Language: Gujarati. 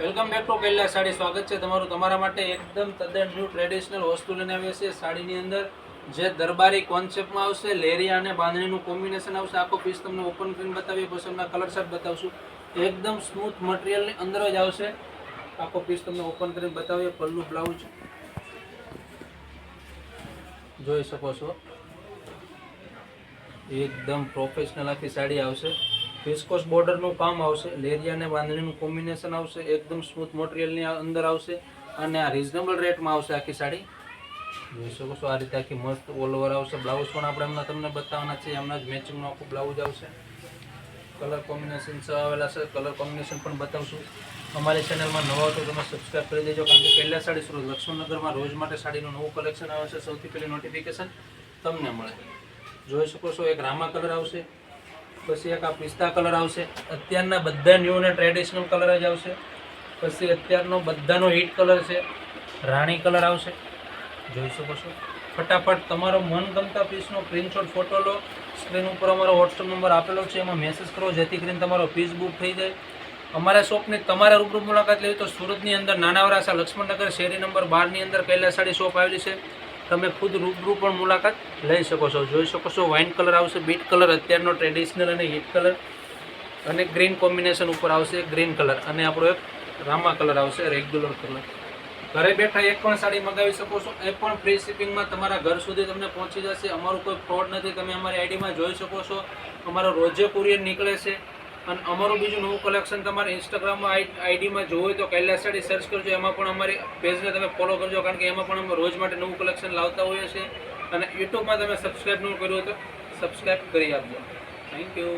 Welcome back to Kailas sari. સ્વાગત છે તમારું તમારા માટે એકદમ તદ્દન ન્યૂ ટ્રેડિશનલ વસ્તુ લઈને આવ્યા છે સાડીની અંદર જે દરબારી કોન્સેપ્ટમાં આવશે, લેરિયા અને બાંધણીનું કોમ્બિનેશન આવશે. આખો પીસ તમને ઓપન કરીને બતાવીએ. પછી તમને કલર શર્ટ બતાવશું. એકદમ સ્મૂથ મટીરિયલની અંદર જ આવશે. આખો પીસ તમને ઓપન કરીને બતાવીએ. પલ્લુ બ્લાઉઝ જોઈ શકો છો. એકદમ પ્રોફેશનલ આખી સાડી આવશે. વિસ્કોસ બોર્ડરનું કામ આવશે, લેરિયા અને બાંધણીનું કોમ્બિનેશન આવશે, એકદમ સ્મૂથ મટીરિયલની અંદર આવશે અને આ રિઝનેબલ રેટમાં આવશે આખી સાડી. જોઈ શકો છો, આ રીતે આખી મસ્ત ઓલ ઓવર આવશે. બ્લાઉઝ પણ આપણે હમણાં તમને બતાવવાના છે હમણાં જ મેચિંગનું આખું બ્લાઉઝ આવશે. કલર કોમ્બિનેશન આવેલા છે કલર કોમ્બિનેશન પણ બતાવશું. અમારી ચેનલમાં નવા તો તમે સબસ્ક્રાઈબ કરી દેજો, કારણ કે પહેલાં સાડી સુરત લક્ષ્મણનગરમાં રોજ માટે સાડીનું નવું કલેક્શન આવે છે, સૌથી પહેલી નોટિફિકેશન તમને મળે. જોઈ શકો છો, એક રામા કલર આવશે. પછી એક આ પિસ્તા કલર આવશે. અત્યારના બધા ન્યૂ ટ્રેડિશનલ કલર જ આવશે. પછી અત્યારનો બધાનો હિટ કલર છે. રાણી કલર આવશે. જોઈ શકો છો. ફટાફટ તમારો મનગમતા પીસનો સ્ક્રીનશોટ ફોટો લો. સ્ક્રીન ઉપર અમારો વોટ્સઅપ નંબર આપેલો છે. એમાં મેસેજ કરો. જેથી કરીને તમારો પીસ બુક થઈ જાય. અમારા શોપની તમારે રૂબરૂ મુલાકાત લેવી તો સુરતની અંદર નાના વરાસા લક્ષ્મણનગર શેરી નંબર બારની અંદર કૈલાસાડી શોપ આવેલી છે. તમે ખુદ રૂબરૂ પણ મુલાકાત લઈ શકો છો. જોઈ શકો છો, વાઇન કલર આવશે, બીટ કલર, અત્યારનો ટ્રેડિશનલ અને હિટ કલર અને ગ્રીન કોમ્બિનેશન ઉપર આવશે ગ્રીન કલર અને આપણો એક રામા કલર આવશે, રેગ્યુલર કલર. ઘરે બેઠા એક પણ સાડી મંગાવી શકો છો. એ પણ ફ્રી શિપિંગમાં તમારા ઘર સુધી તમને પહોંચી જશે. અમારું કોઈ ફ્રોડ નથી. તમે અમારી આઈડીમાં જોઈ શકો છો. અમારો રોજે કુરિયર નીકળે છે. અને અમારું બીજું નવું કલેક્શન તમારે ઇન્સ્ટાગ્રામમાં આઈડીમાં જોવું હોય તો કૈલાસ સાડી સર્ચ કરજો. એમાં પણ અમારી પેજને તમે ફોલો કરજો, કારણ કે એમાં પણ અમે રોજ માટે નવું કલેક્શન લાવતા હોઈએ છીએ. અને યુટ્યુબમાં તમે સબસ્ક્રાઈબ ન કર્યું હોય તો સબસ્ક્રાઈબ કરી આપજો. Thank you